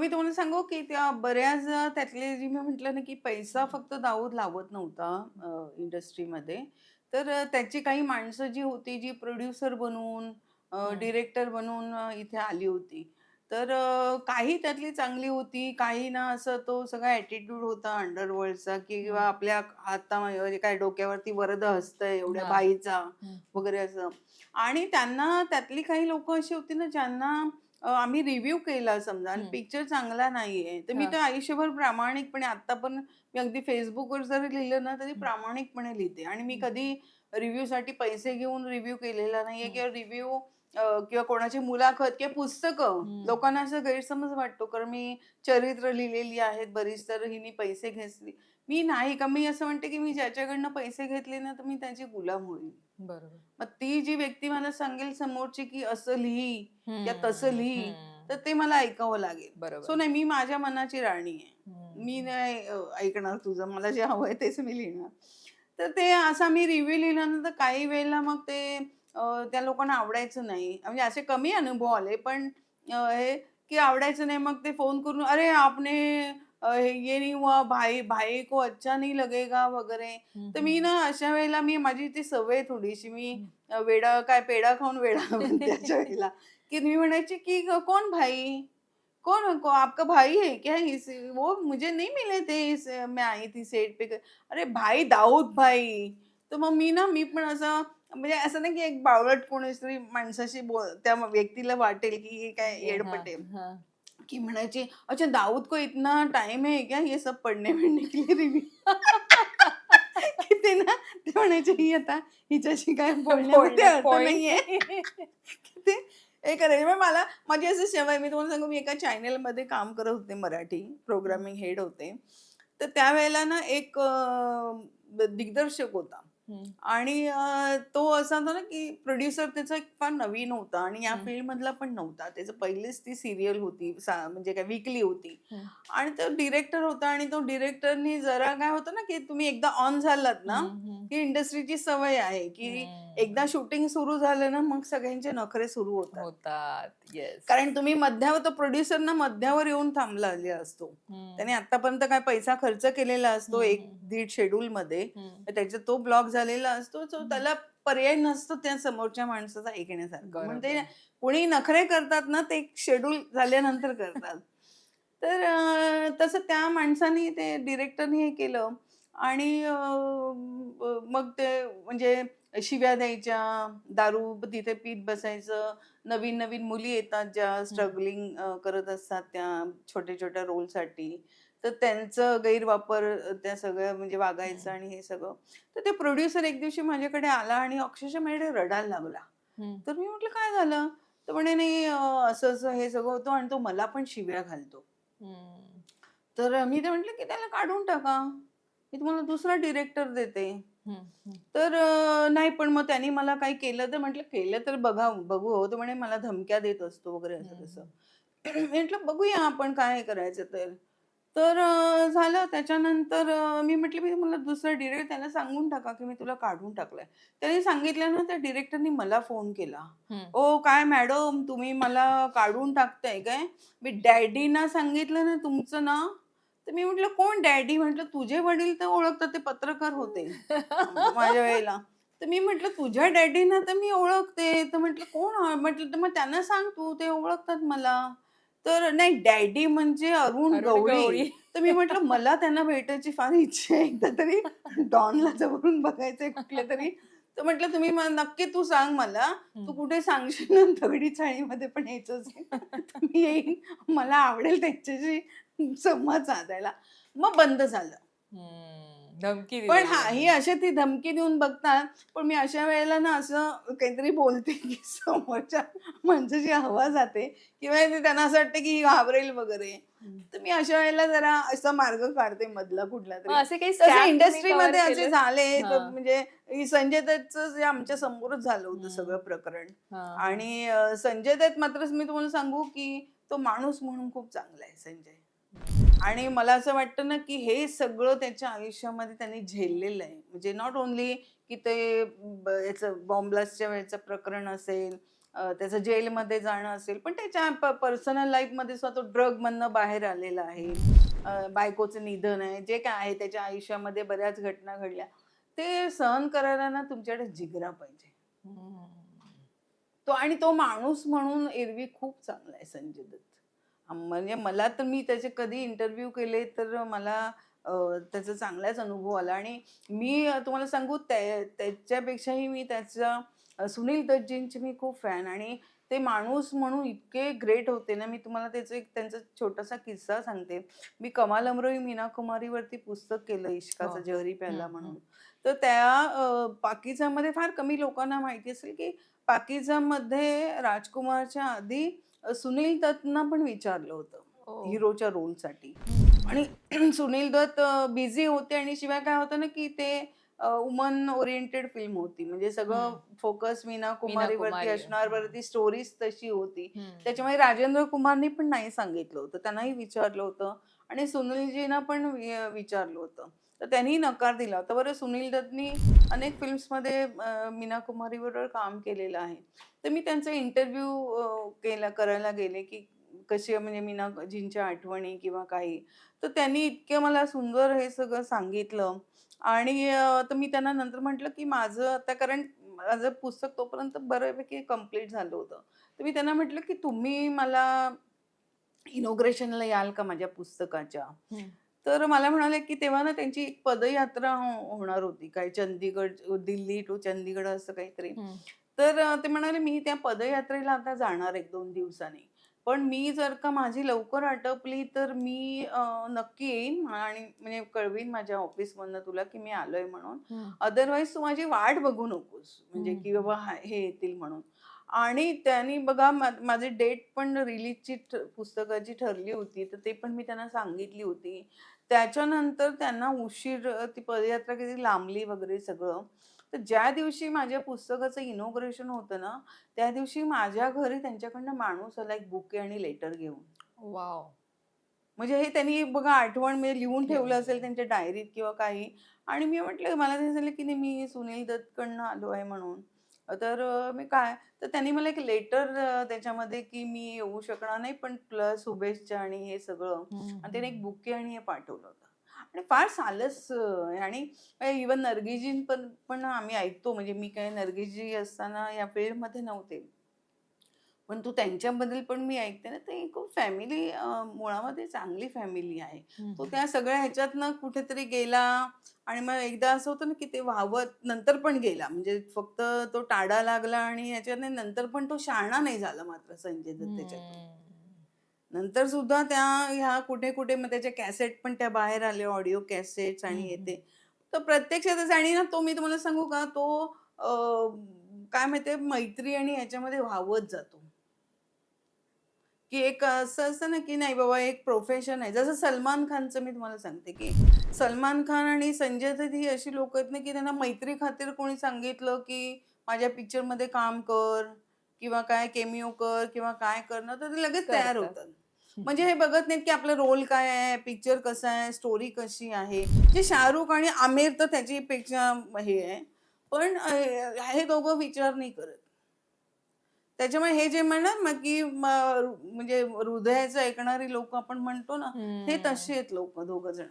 मी तुम्हाला सांगू की त्या बऱ्याच त्यातले जी मी म्हटलं ना की पैसा फक्त दाऊद लावत नव्हता इंडस्ट्रीमध्ये तर त्याची काही माणसं जी होती जी प्रोड्युसर बनवून हं. डिरेक्टर बनवून अ, इथे आली होती तर काही त्यातली चांगली होती काही ना असं तो सगळा ॲटिट्यूड होता अंडरवर्ल्डचा किंवा. आपल्या हाता काय डोक्यावरती वरद हसतंय एवढ्या. बाईचा. वगैरे असं आणि त्यांना त्यातली काही लोक अशी होती ना ज्यांना आम्ही रिव्ह्यू केला समजा आणि. पिक्चर चांगला नाहीये तर मी. तर आयुष्यभर प्रामाणिकपणे आता पण मी अगदी फेसबुकवर जरी लिहिलं ना तरी. प्रामाणिकपणे लिहिते आणि मी. कधी रिव्ह्यू साठी पैसे घेऊन रिव्ह्यू केलेला नाहीये. किंवा रिव्ह्यू किंवा कोणाची मुलाखत किंवा पुस्तकं. लोकांना असं गैरसमज वाटतो कारण मी चरित्र लिहिलेली आहेत बरीच तर हिने पैसे घेतली मी नाही का मी असं म्हणते की मी ज्याच्याकडनं पैसे घेतले ना तर मी त्याची गुलाम होईल बरोबर. मग ती जी व्यक्ती मला सांगेल समोरची की असं लिही किंवा तसं लिही. तर ते मला ऐकावं लागेल सो बरोबर. नाही मी माझ्या मनाची राणी आहे मी. नाही ऐकणार तुझं मला जे हवंय तेच मी लिहिणार तर ते असा मी रिव्ह्यू लिहिला ना तर काही वेळेला मग ते त्या लोकांना आवडायचं नाही म्हणजे असे कमी अनुभव आले पण हे की आवडायचं नाही मग ते फोन करून अरे आपने ये नहीं हुआ भाई भाई को अच्छा नहीं लगेगा वगैरे. तर मी. ना अशा वेळेला मी माझी ती सवय थोडीशी मी वेडा काय पेढा खाऊन वेडा अशा वेळेला. की मी म्हणायची की "क- कौन भाई? कौन को आपका भाई है क्या इस वो मुझे नहीं मिले थे इस मैं आई थी सेट पे अरे भाई दाऊद भाई. तर मग मी ना मी पण असं म्हणजे असं नाही की एक बावळट कोणीतरी माणसाशी बोल त्या व्यक्तीला वाटेल की काय येडपट आहे. हां. की म्हणायची अच्छा दाऊद को इतना टाइम है क्या? ये सब पढ़ने बिढ़ने के लिए रिव्ह्यू की ते ना? ते म्हणायचे ही आता हिच्याशी काय बोलण्यामध्ये अर्थ point नाहीये. की ते हे करायचे मग मला माझी अशी सवय मी तुम्हाला सांगू मी एका चॅनलमध्ये काम करत होते मराठी प्रोग्रामिंग हेड होते. तर त्यावेळेला ना एक दिग्दर्शक होता. हं. आणि तो असा होता ना की प्रोड्युसर त्याचा एक फार नवीन होता आणि या हं. फील्ड मधला पण नव्हता त्याचं पहिलीच ती सिरियल होती म्हणजे काय विकली होती. आणि तो डिरेक्टर होता आणि तो डिरेक्टरनी जरा काय होतं ना की तुम्ही एकदा ऑन झालात ना. ही इंडस्ट्रीची सवय आहे की. एकदा शूटिंग सुरू झालं ना मग सगळ्यांचे नखरे सुरू होतात होतात. कारण तुम्ही मध्यावर तो प्रोड्युसर ना मध्यावर येऊन थांबला असतो. त्याने आतापर्यंत काय पैसा खर्च केलेला असतो एक. दीड शेड्यूल मध्ये. तर त्याचा तो ब्लॉक झालेला असतो हं. त्याला पर्याय नसतो त्या समोरच्या माणसाचा ऐकण्यासारखं म्हणजे. कोणी नखरे करतात ना ते शेड्यूल झाल्यानंतर करतात तर तसं त्या माणसाने ते डिरेक्टरने हे केलं आणि मग ते म्हणजे शिव्या द्यायच्या दारू तिथे पीत बसायचं. नवीन नवीन मुली येतात ज्या स्ट्रगलिंग करत असतात त्या छोट्या छोट्या रोलसाठी तर त्यांचं गैरवापर त्या सगळं म्हणजे वागायचं. आणि हे सगळं. तर ते प्रोड्युसर एक दिवशी माझ्याकडे आला आणि अक्षरशः माझ्याकडे रडायला लागला. तर मी म्हटलं काय झालं? तर म्हणे नाही असं असं हे सगळं होतं आणि तो मला पण शिव्या घालतो. तर मी ते म्हटलं की त्याला काढून टाका. मी तुम्हाला दुसरा डिरेक्टर देते. तर नाही पण मग त्यांनी मला काही केलं तर म्हटलं केलं तर बघा बघू हो तर म्हणे मला धमक्या देत असतो वगैरे असं. तसं. म्हटलं बघूया आपण काय करायचं तर. तर झालं. त्याच्यानंतर मी म्हटलं मी तुम्हाला दुसरा डिरेक्टर त्याला सांगून टाका की मी तुला काढून टाकलंय. त्यांनी सांगितलं ना त्या डिरेक्टरनी मला फोन केला. हं. ओ काय मॅडम तुम्ही मला काढून टाकताय काय? मी डॅडीना सांगितलं ना तुमचं नाव तर मी म्हटलं कोण डॅडी? म्हटलं तुझे वडील तर ओळखतात ते पत्रकार होते. माझ्या वेळेला. तर मी म्हटलं तुझ्या डॅडीना तर मी ओळखते. तर म्हटलं कोण हा?" म्हटलं तर मग त्यांना सांग तू ते ओळखतात मला. तर नाही डॅडी म्हणजे अरुण गवळी. तर मी म्हटलं मला त्यांना भेटायची फार इच्छा आहे एकदा तरी डॉनला जवळून बघायचंय कुठल्या तरी. तर म्हटलं तुम्ही नक्की तू सांग मला. तू. कुठे सांगशील? ना दगडी चाळीमध्ये पण यायचंच आहे. तर मी येईन. मला आवडेल त्यांच्याशी संवाद साधायला मग बंद झालं. धमकी पण हा. ही अशी ती धमकी देऊन बघतात पण मी अशा वेळेला ना असं काहीतरी बोलते की समोरच्या माणसाची हवा जाते किंवा त्यांना असं वाटतं की घाबरेल वगैरे. तर मी अशा वेळेला जरा असा मार्ग काढते मधला कुठला तरी असे काही इंडस्ट्रीमध्ये असे? झाले. म्हणजे संजय दत्तचं जे आमच्या समोरच झालं होतं. सगळं प्रकरण. आणि संजय दत्त मात्र मी तुम्हाला सांगू की तो माणूस म्हणून खूप चांगला आहे संजय आणि मला असं वाटतं ना की हे सगळं त्याच्या आयुष्यामध्ये त्यांनी झेललेलं आहे. म्हणजे नॉट ओनली की ते याचं बॉम्ब ब्लास्टच्या वेळेचं प्रकरण असेल त्याचं जेलमध्ये जाणं असेल पण त्याच्या पर्सनल लाईफमध्ये सुद्धा तो ड्रग मधनं बाहेर आलेला आहे. बायकोचं निधन आहे जे काय आहे त्याच्या आयुष्यामध्ये बऱ्याच घटना घडल्या. ते सहन करायला ना तुमच्याकडे जिगरा पाहिजे. तो आणि तो माणूस म्हणून एरवी खूप चांगला आहे संजय दत्त. म्हणजे मला तर मी त्याचे कधी इंटरव्ह्यू केले तर मला त्याचा चांगलाच अनुभव आला. आणि मी तुम्हाला सांगू त्या त्याच्यापेक्षाही मी त्याच्या अं, सुनील दत्तजींचे मी खूप फॅन आणि ते माणूस म्हणून इतके ग्रेट होते ना मी तुम्हाला त्याचा एक त्यांचा छोटासा किस्सा सांगते. मी कमाल अमरोही मीना कुमारीवरती पुस्तक केलं इश्काचा हो. जहरी प्याला म्हणून. तर त्या पाकिस्तानमध्ये फार कमी लोकांना माहिती असेल की पाकिस्तानमध्ये राजकुमारच्या आधी सुनील दत्तना पण विचारलं होतं ओ. हिरोच्या रोलसाठी. आणि सुनील दत्त बिझी होते आणि शिवाय काय होतं ना की ते वुमन ओरिएंटेड फिल्म होती म्हणजे सगळं. फोकस मीना कुमारीवरती कुमारी. असणार वरती स्टोरीज तशी होती. त्याच्यामुळे राजेंद्र कुमारनी पण नाही सांगितलं होतं त्यांनाही विचारलं होतं आणि सुनीलजीना पण विचारलं होतं तर त्यांनी नकार दिला होता. बरं सुनील दत्तनी अनेक फिल्म्समध्ये अं, मीना कुमारीबरोबर काम केलेलं आहे. तर मी त्यांचा इंटरव्ह्यू केला करायला गेले की कशी म्हणजे मीनाजींच्या आठवणी किंवा काही. तर त्यांनी इतकं मला सुंदर हे सगळं सांगितलं. आणि तर मी त्यांना नंतर म्हटलं की माझं आता कारण माझं पुस्तक तोपर्यंत बऱ्यापैकी कंप्लीट झालं होतं. तर मी त्यांना म्हटलं की तुम्ही मला इनोग्रेशनला याल का माझ्या पुस्तकाच्या? तर मला म्हणाले की तेव्हा ना त्यांची एक पदयात्रा हो- होणार होती काय चंदीगड दिल्ली टू चंदीगड असं काहीतरी हम्म. तर अ, ते म्हणाले मी त्या पदयात्रेला आता जाणार एक दोन दिवसांनी पण मी जर का माझी लवकर आटपली तर मी अ, नक्की येईन आणि म्हणजे कळवीन माझ्या ऑफिसमधनं तुला की मी आलोय म्हणून हम्म. अदरवाईज तू माझी वाट बघू नकोस म्हणजे. की बाबा हा- हे येतील म्हणून आणि त्यांनी बघा मा- माझी डेट पण रिलीजची पुस्तकाची ठरली होती तर ते पण मी त्यांना सांगितली होती. त्याच्यानंतर त्यांना उशीर ती पदयात्रा किती लांबली वगैरे सगळं. तर ज्या दिवशी माझ्या पुस्तकाचं इनोग्रेशन होतं ना त्या दिवशी माझ्या घरी त्यांच्याकडनं माणूस आला एक बुके आणि लेटर घेऊन. वाव म्हणजे हे त्यांनी बघा आठवण मी लिहून ठेवलं ठेवलं. असेल त्यांच्या डायरीत किंवा काही. आणि मी म्हटलं मला ते सांगितलं की नाही मी सुनील दत्तकडनं आलो आहे म्हणून. तर मी काय तर त्यांनी मला एक लेटर त्याच्यामध्ये की मी येऊ शकणार नाही पण प्लस शुभेच्छा आणि हे सगळं. आणि त्याने एक बुके आणि हे पाठवलं होतं. आणि फार सालस आणि इवन नर्गिजीन पण पण आम्ही ऐकतो. म्हणजे मी काय नर्गिजी असताना या फील्डमध्ये नव्हते. पण तू त्यांच्याबद्दल पण मी ऐकते ना ते खूप फॅमिली मुळामध्ये चांगली फॅमिली आहे. तो त्या सगळ्या ह्याच्यातनं कुठेतरी गेला आणि मग एकदा असं होतं ना की ते वाहवत नंतर पण गेला. म्हणजे फक्त तो टाडा लागला आणि ह्याच्यात नंतर पण तो शहाणा नाही झाला मात्र संजय दत्त त्याच्यात नंतर सुद्धा त्या ह्या कुठे कुठे मग त्याच्या कॅसेट पण त्या बाहेर आले ऑडिओ कॅसेट्स आणि हे हम्म. ते. तर प्रत्यक्षातच आणि ना तो मी तुम्हाला सांगू का तो काय माहितीये मैत्री आणि ह्याच्यामध्ये वाहवत जातो. की एक असं असतं ना की नाही बाबा एक प्रोफेशन आहे. जसं सलमान खानचं मी तुम्हाला सांगते की सलमान खान आणि संजय दत्त ही अशी लोक आहेत ना की त्यांना मैत्री खातीर कोणी सांगितलं की माझ्या पिक्चरमध्ये काम कर किंवा काय केमिओ कर किंवा काय कर ना तर ते लगेच तयार. होतात. म्हणजे हे बघत नाहीत की आपला रोल काय आहे पिक्चर कसा आहे स्टोरी कशी आहे. जे शाहरुख आणि आमिर तर त्याची पेक्षा हे आहे. पण हे दोघं विचार नाही करत. त्याच्यामुळे हे जे म्हणणार ना की म्हणजे हृदयाचं ऐकणारी लोक आपण म्हणतो ना हे तसे आहेत लोक दोघ जण.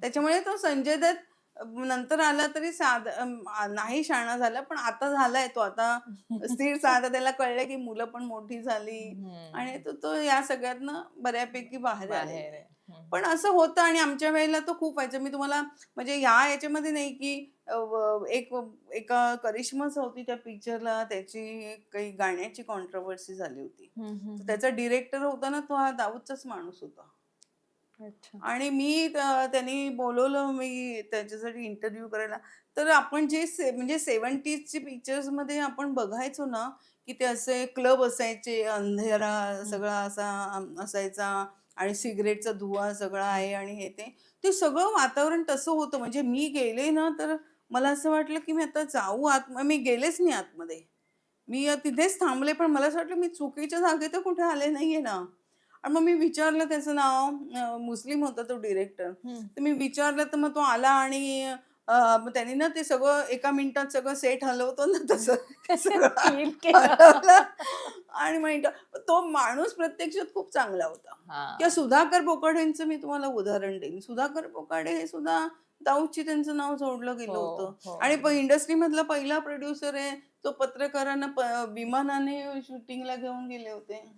त्याच्यामुळे तो संजय दत्त नंतर आला तरी साध नाही शाणा झाला पण आता झालाय तो. आता स्थिर साधा त्याला कळलं की मुलं पण मोठी झाली. आणि तो तो या सगळ्यातनं बऱ्यापैकी बाहेर आहे. पण असं होतं आणि आमच्या वेळेला तो खूप व्हायचं. मी तुम्हाला म्हणजे ह्या याच्यामध्ये नाही की एक एका करिश्माच होती त्या पिक्चरला. त्याची काही गाण्याची कॉन्ट्रोवर्सी झाली होती. त्याचा डिरेक्टर होता ना तो हा दाऊदचाच माणूस होता. आणि मी त्यांनी बोलवलं मी त्याच्यासाठी इंटरव्ह्यू करायला. तर आपण जे से, म्हणजे सेवन्टीजचे पिक्चर्समध्ये आपण बघायचो ना की ते असे क्लब असायचे अंधेरा सगळा असा असायचा आणि सिगरेटचा धुवा सगळा आहे आणि हे ते. ते सगळं वातावरण तसं होतं. म्हणजे मी गेले ना तर मला असं वाटलं की मी आता जाऊ आत मी गेलेच नाही आतमध्ये. मी तिथेच थांबले पण मला असं वाटलं मी चुकीच्या जागेत तर कुठे आले नाहीये ना. आणि मग मी विचारलं त्याचं नाव मुस्लिम होता तो डिरेक्टर तर मी विचारलं तर मग तो आला आणि त्यांनी ना ते सगळं एका मिनिटात सगळं सेट हलवतो ना तसं. आणि म्हणतो तो माणूस प्रत्यक्षात खूप चांगला होता. किंवा सुधाकर पोकाडेंचं मी तुम्हाला उदाहरण देईन सुधाकर पोकाडे हे सुद्धा दाऊदची त्यांचं नाव जोडलं गेलं हो, होतं हो. आणि इंडस्ट्री मधला पहिला प्रोड्युसर आहे तो पत्रकारांना विमानाने शूटिंगला घेऊन गेले होते.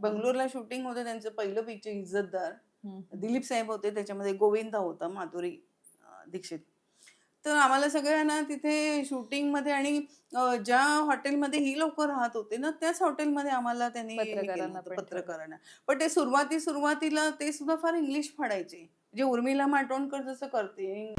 बंगलोरला शूटिंग होतं त्यांचं पहिलं पिक्चर इज्जतदार. दिलीप साहेब होते त्याच्यामध्ये गोविंदा होता माधुरी दीक्षित. तर आम्हाला सगळ्यांना तिथे shooting मध्ये आणि ज्या हॉटेलमध्ये ही लोक राहत होते ना त्याच हॉटेलमध्ये आम्हाला त्यांनी. पत्रकारांना पण ते सुरुवाती सुरुवातीला ते सुद्धा फार इंग्लिश फाडायचे. जे उर्मिला माटोणकर जसं करते.